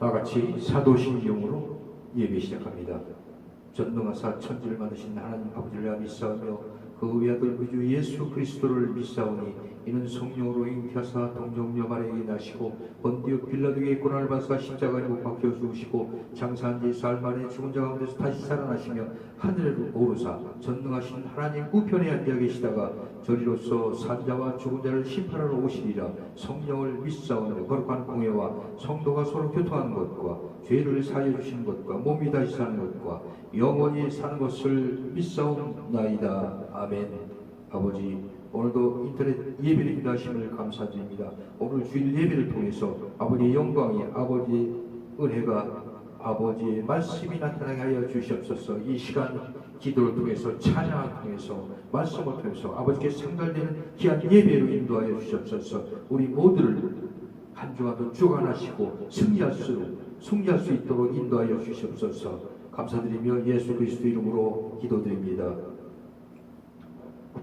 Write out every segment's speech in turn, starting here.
다 같이 사도신경으로 예배 시작합니다. 전능하사 천지를 만드신 하나님 아버지를 믿사오며 그 외아들 구주 예수 그리스도를 믿사오니 이는 성령으로 잉태하사 동정녀 마리아에게 나시고 번디오 빌라도에게 고난을 받사 십자가에 못 박혀 죽으시고 장사한 지 사흘 만에 죽은 자 가운데서 다시 살아나시며 하늘로 오르사 전능하신 하나님 우편에 앉아 계시다가 저리로서 산자와 죽은 자를 심판하러 오시리라. 성령을 믿사오며 거룩한 공예와 성도가 서로 교통하는 것과 죄를 사해 주시는 것과 몸이 다시 사는 것과 영원히 사는 것을 믿사옵나이다. 아멘. 아버지 오늘도 인터넷 예배를 인도하심을 감사드립니다. 오늘 주일 예배를 통해서 아버지의 영광이 아버지의 은혜가 아버지의 말씀이 나타나게 하여 주시옵소서. 이 시간 기도를 통해서 찬양을 통해서 말씀을 통해서 아버지께 상달되는 귀한 예배로 인도하여 주시옵소서. 우리 모두를 한 주간도 주관하시고 승리할 수 승리할 수 있도록 인도하여 주시옵소서. 감사드리며 예수 그리스도 이름으로 기도드립니다.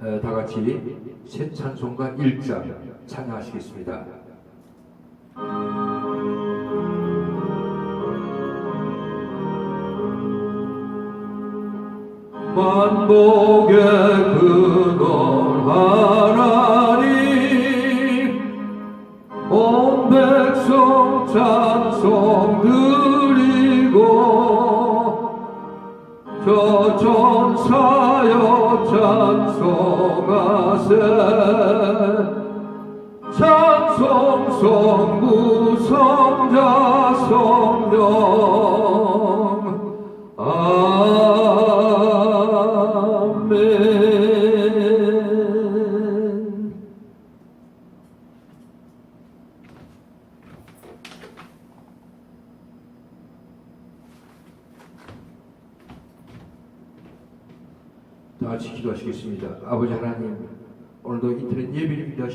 에, 다 같이 새 찬송가 1장 찬양하시겠습니다. 만복의 근원 하나님 온 백성 찬송 드 저 전사여 찬송하세. 찬송 성부 성자 성령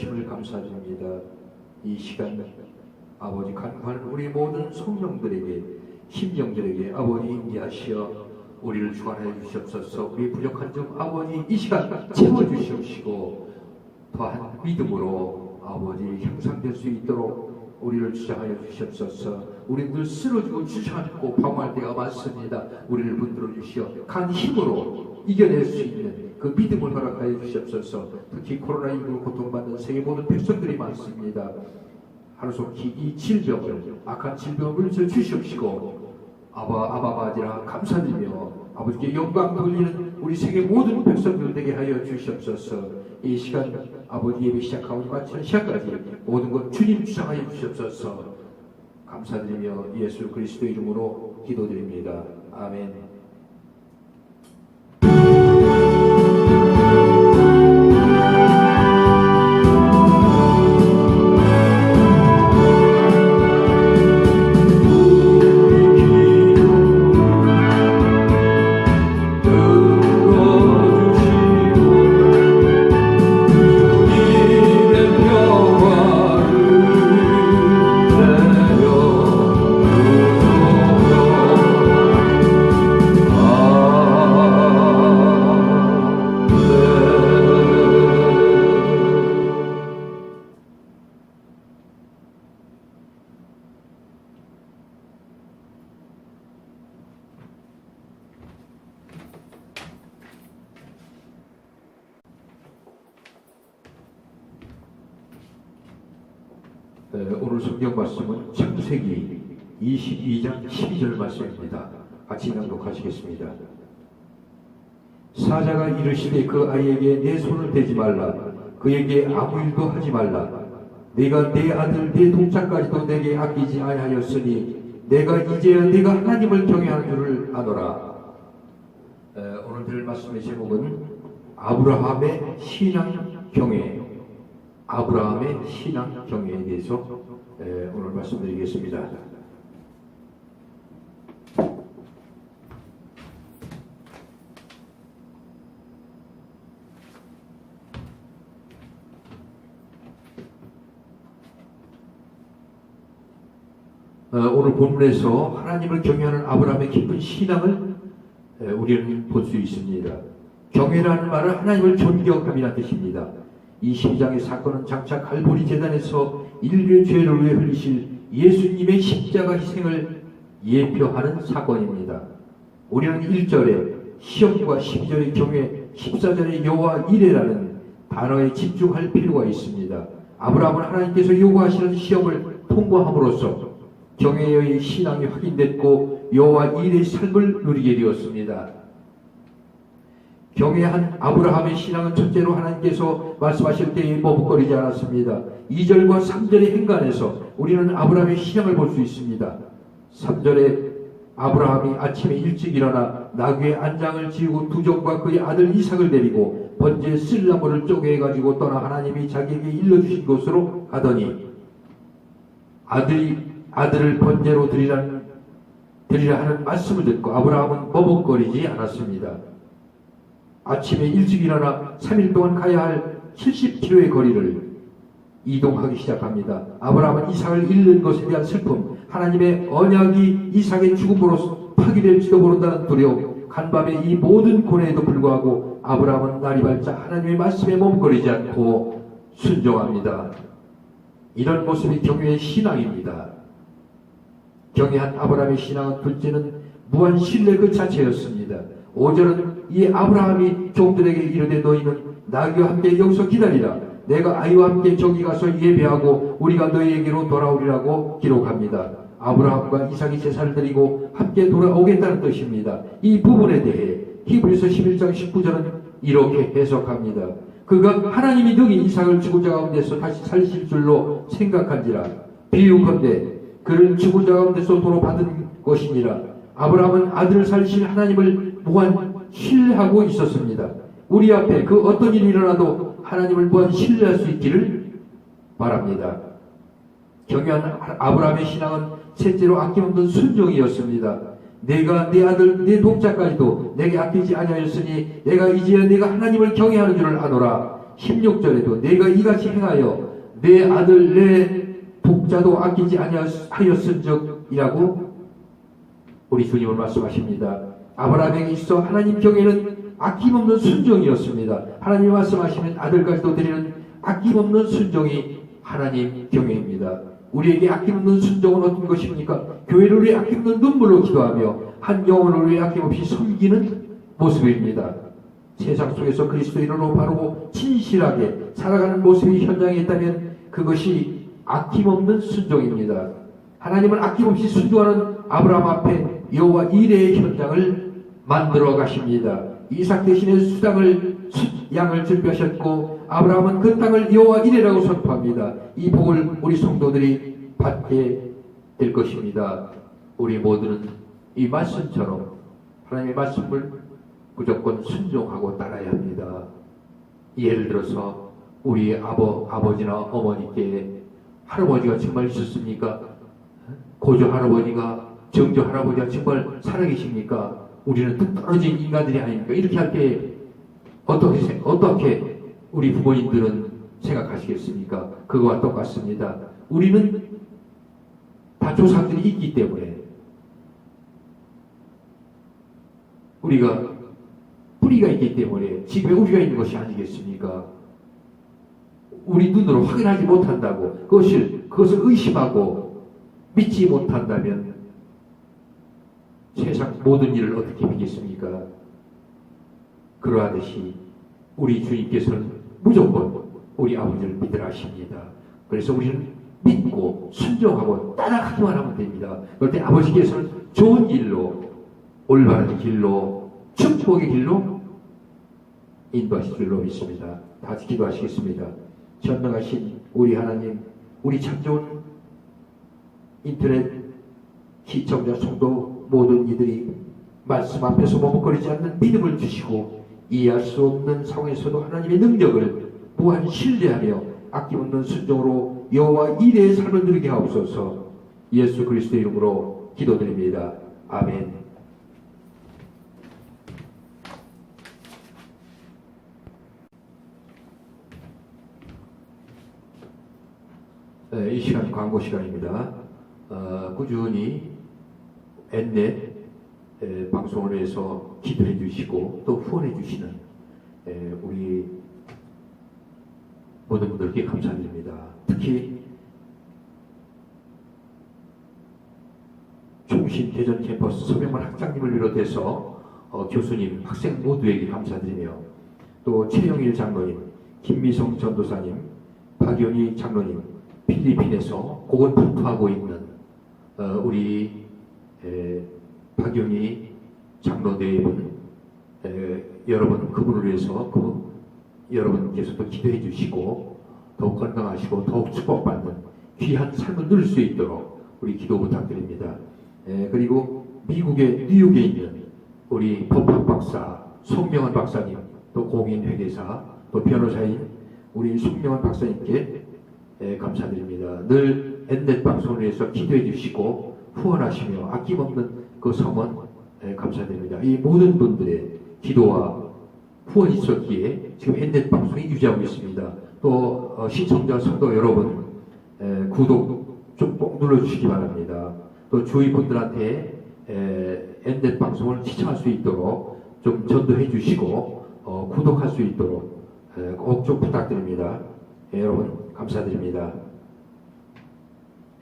위하심을 감사드립니다. 이 시간 아버지 간구하는 우리 모든 성령들에게 심령들에게 아버지 인기하시어 우리를 주관하여 주시옵소서. 우리 부족한 점 아버지 이 시간 채워주시옵시고 또한 믿음으로 아버지 향상될 수 있도록 우리를 주장하여 주시옵소서. 우리들 쓰러지고 주저앉고 방황할 때가 많습니다. 우리를 붙들어 주시어 간 힘으로 이겨낼 수 있는 그 믿음을 허락하여 주시옵소서. 특히 코로나19로 고통받는 세계 모든 백성들이 많습니다. 하루속히 이 질병을 악한 질병을 물리쳐 주시옵시고 아바 아바바지라 감사드리며 아버지께 영광 돌리는 우리 세계 모든 백성들 되게 하여 주시옵소서. 이 시간 아버지 예배 시작하고 마치는 시간까지 모든 것 주님 주장하여 주시옵소서. 감사드리며 예수 그리스도 이름으로 기도드립니다. 아멘. 성경 말씀은 창세기 22장 12절 말씀입니다. 같이 낭독하시겠습니다. 사자가 이르시되 그 아이에게 내 손을 대지 말라 그에게 아무 일도 하지 말라 내가 내 아들 내 동자까지도 내게 아끼지 아니하였으니 내가 이제야 네가 하나님을 경외하는 줄을 아노라 에, 오늘 들을 말씀의 제목은 아브라함의 신앙 경외 아브라함의 신앙 경외에 대해서 에, 오늘 말씀드리겠습니다. 어, 오늘 본문에서 하나님을 경외하는 아브라함의 깊은 신앙을 에, 우리는 볼 수 있습니다. 경외라는 말은 하나님을 존경함이라는 뜻입니다. 이 12장의 사건은 장차 갈보리 재단에서 인류의 죄를 위해 흘리실 예수님의 십자가 희생을 예표하는 사건입니다. 우리는 1절에 시험과 12절의 경외, 14절의 여호와 이레라는 단어에 집중할 필요가 있습니다. 아브라함은 하나님께서 요구하시는 시험을 통과함으로써 경외의 신앙이 확인됐고 여호와 이레의 삶을 누리게 되었습니다. 경외한 아브라함의 신앙은 첫째로 하나님께서 말씀하실 때에 머뭇거리지 않았습니다. 2절과 3절의 행간에서 우리는 아브라함의 신앙을 볼 수 있습니다. 3절에 아브라함이 아침에 일찍 일어나 나귀의 안장을 지우고 두종과 그의 아들 이삭을 데리고 번제 쓸나무를 쪼개 가지고 떠나 하나님이 자기에게 일러주신 곳으로 가더니 아들이 아들을 번제로 드리라는 드리라 하는 말씀을 듣고 아브라함은 머뭇거리지 않았습니다. 아침에 일찍 일어나 3일 동안 가야 할 70km의 거리를 이동하기 시작합니다. 아브라함은 이삭을 잃는 것에 대한 슬픔, 하나님의 언약이 이삭의 죽음으로 파기될지도 모른다는 두려움, 간밤의 이 모든 고뇌에도 불구하고 아브라함은 날이 밝자 하나님의 말씀에 머뭇거리지 않고 순종합니다. 이런 모습이 경외의 신앙입니다. 경외한 아브라함의 신앙은 둘째는 무한 신뢰 그 자체였습니다. 5절은 이 아브라함이 종들에게 이르되 너희는 나귀와 함께 여기서 기다리라. 내가 아이와 함께 저기 가서 예배하고 우리가 너희에게로 돌아오리라고 기록합니다. 아브라함과 이삭이 제사를 드리고 함께 돌아오겠다는 뜻입니다. 이 부분에 대해 히브리서 11장 19절은 이렇게 해석합니다. 그가 하나님이 능히 이삭을 죽은 자 가운데서 다시 살리실 줄로 생각한지라 비유컨대 그를 죽은 자 가운데서 도로 받은 것이니라 아브라함은 아들을 살리실 하나님을 무한 신뢰하고 있었습니다. 우리 앞에 그 어떤 일이 일어나도 하나님을 무한 신뢰할 수 있기를 바랍니다. 경외한 아브라함의 신앙은 셋째로 아낌없는 순종이었습니다. 내가 내 아들 내 독자까지도 내게 아끼지 아니하였으니 내가 이제야 내가 하나님을 경외하는 줄을 아노라. 16절에도 내가 이같이 행하여 내 아들 내 독자도 아끼지 아니하였은적이라고 우리 주님은 말씀하십니다. 아브라함에게 있어 하나님 경외는 아낌없는 순종이었습니다. 하나님 말씀하시면 아들까지도 드리는 아낌없는 순종이 하나님 경외입니다. 우리에게 아낌없는 순종은 어떤 것입니까? 교회를 위해 아낌없는 눈물로 기도하며 한 영혼을 위해 아낌없이 섬기는 모습입니다. 세상 속에서 그리스도인으로 바르고 진실하게 살아가는 모습이 현장에 있다면 그것이 아낌없는 순종입니다. 하나님은 아낌없이 순종하는 아브라함 앞에 여호와 이레의 현장을 만들어 가십니다. 이삭 대신에 수당을 양을 준비하셨고 아브라함은 그 땅을 여호와 이레라고 선포합니다. 이 복을 우리 성도들이 받게 될 것입니다. 우리 모두는 이 말씀처럼 하나님의 말씀을 무조건 순종하고 따라야 합니다. 예를 들어서 우리 아버 아버지나 어머니께 할아버지가 정말 있었습니까? 고조 할아버지가 정조 할아버지가 정말 살아계십니까? 우리는 뚝 떨어진 인간들이 아닙니까? 이렇게 할 때 어떻게 어떻게 우리 부모님들은 생각하시겠습니까? 그거와 똑같습니다. 우리는 다 조상들이 있기 때문에 우리가 뿌리가 있기 때문에 지금에 우리가 있는 것이 아니겠습니까? 우리 눈으로 확인하지 못한다고 그것을 그것을 의심하고 믿지 못한다면 세상 모든 일을 어떻게 믿겠습니까? 그러하듯이 우리 주님께서는 무조건 우리 아버지를 믿으라 하십니다. 그래서 우리는 믿고 순종하고 따라가기만 하면 됩니다. 그럴 때 아버지께서는 좋은 길로 올바른 길로 축복의 길로 인도하실 줄로 믿습니다. 다 기도하시겠습니다. 전능하신 우리 하나님, 우리 참 좋은 인터넷 시청자 성도 모든 이들이 말씀 앞에서 머뭇거리지 않는 믿음을 주시고 이해할 수 없는 상황에서도 하나님의 능력을 무한 신뢰하며 아낌없는 순종으로 여호와 이레의 삶을 누리게 하옵소서 예수 그리스도 이름으로 기도드립니다. 아멘. 네, 이 시간 광고 시간입니다. 어, 꾸준히 에, 방송을 위해서 기도해 주시고 또 후원해 주시는 에, 우리 모든 분들께 감사드립니다. 특히 해주신 대전 캠퍼스 서병만 학장님을 비롯해서 어, 교수님, 학생 모두에게 감사드리며 또 최영일 장로님, 김미성 전도사님, 박연희 장로님, 필리핀에서 고군분투하고 있는 어, 우리 에, 박연희 장로 네 분, 에, 여러분 그분을 위해서 그 여러분께서도 기도해 주시고 더욱 건강하시고 더욱 축복받는 귀한 삶을 누릴 수 있도록 우리 기도 부탁드립니다. 에, 그리고 미국의 뉴욕에 있는 우리 법학 박사 송명환 박사님 또 공인 회계사 또 변호사인 우리 송명환 박사님께 에, 감사드립니다. 늘 엔넷 방송을 위해서 기도해 주시고 후원하시며 아낌없는 그 성원 에, 감사드립니다. 이 모든 분들의 기도와 후원이 있었기에 지금 엔넷 방송이 유지하고 있습니다. 또 어, 시청자 성도 여러분 에, 구독 좀 꼭 눌러주시기 바랍니다. 또 주위 분들한테 에, 엔넷 방송을 시청할 수 있도록 좀 전도해 주시고 어, 구독할 수 있도록 꼭 좀 부탁드립니다. 예, 여러분 감사드립니다.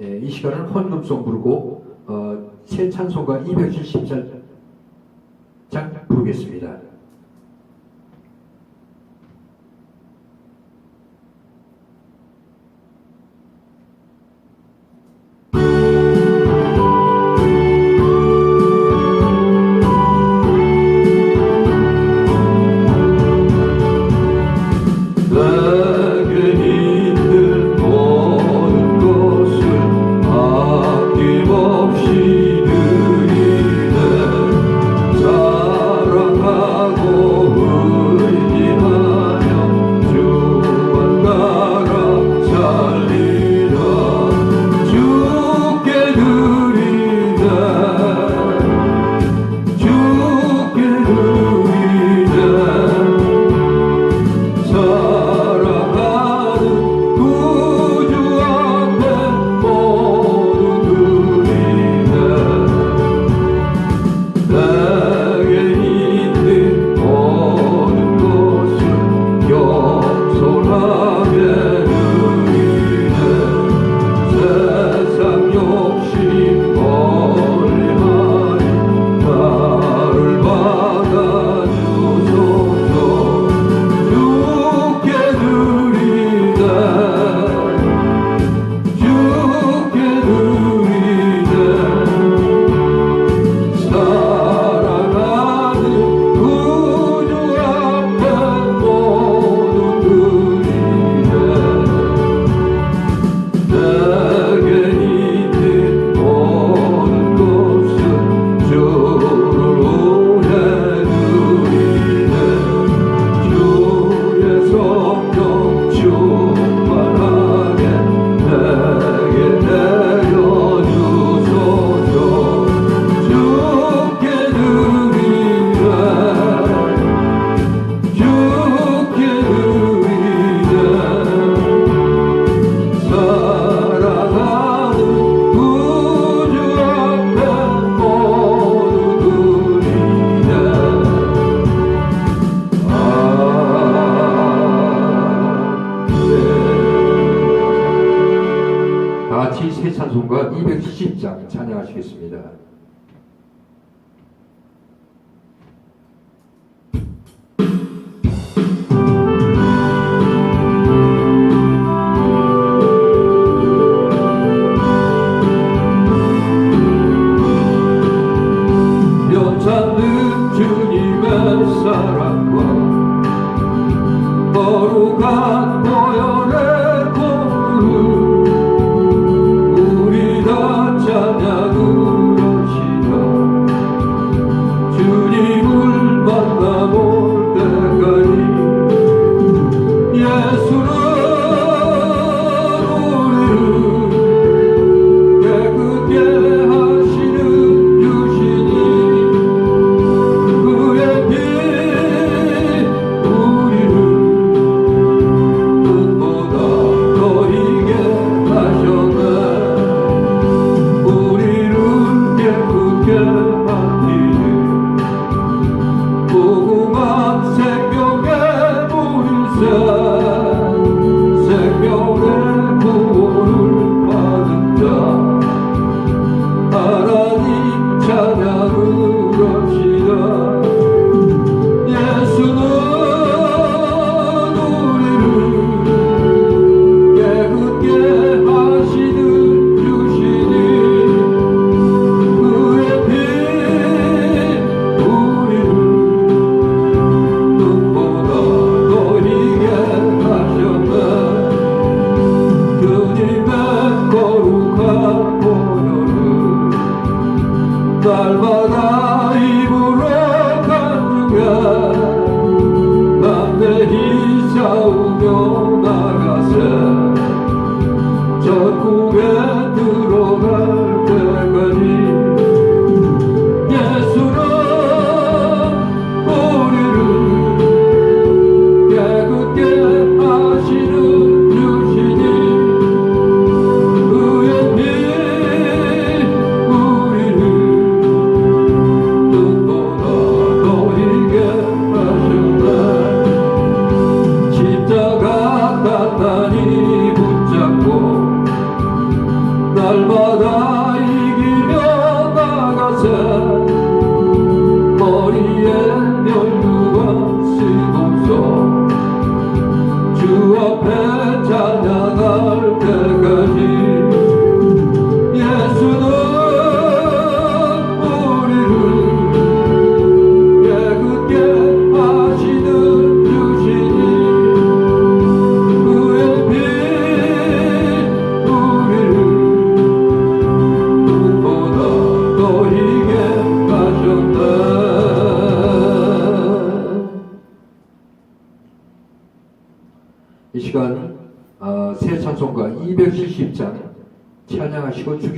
예, 이 시간은 헌금송 부르고 어, 새 찬송가 270장 부르겠습니다.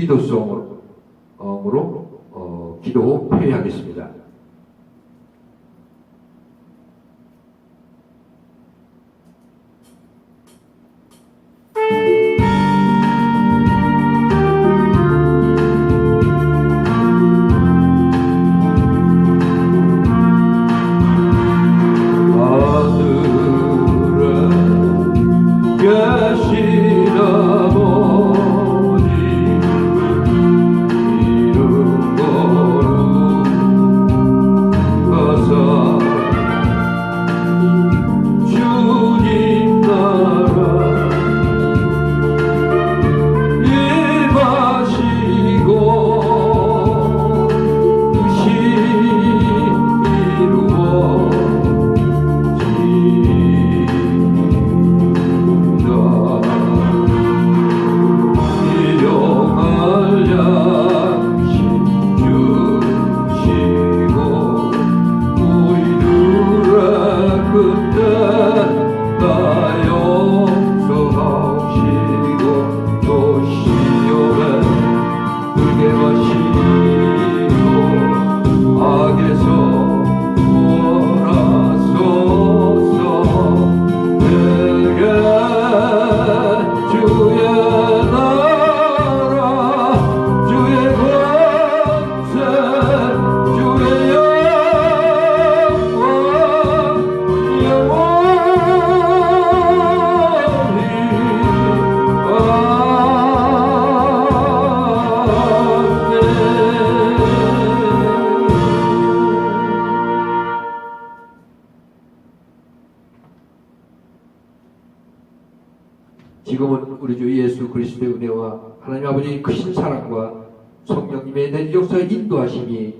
기도성으로 어, 기도 회의하겠습니다. 사랑과 성령님의 내 역사의 인도하심이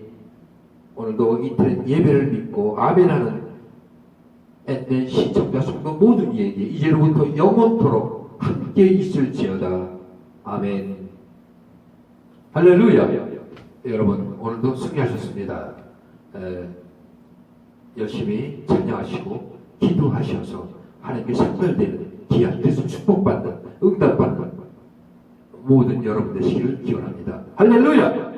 오늘도 인터넷 예배를 믿고 아멘하는 엔덴 시청자 성도 모든 이에게 이제로부터 영원토록 함께 있을지어다. 아멘. 할렐루야. 여러분 오늘도 승리하셨습니다. 에, 열심히 찬양하시고 기도하셔서 하나님께 상달되는 귀한 뜻을 축복받는 응답받는 모든 여러분 되시기를 기원합니다. 할렐루야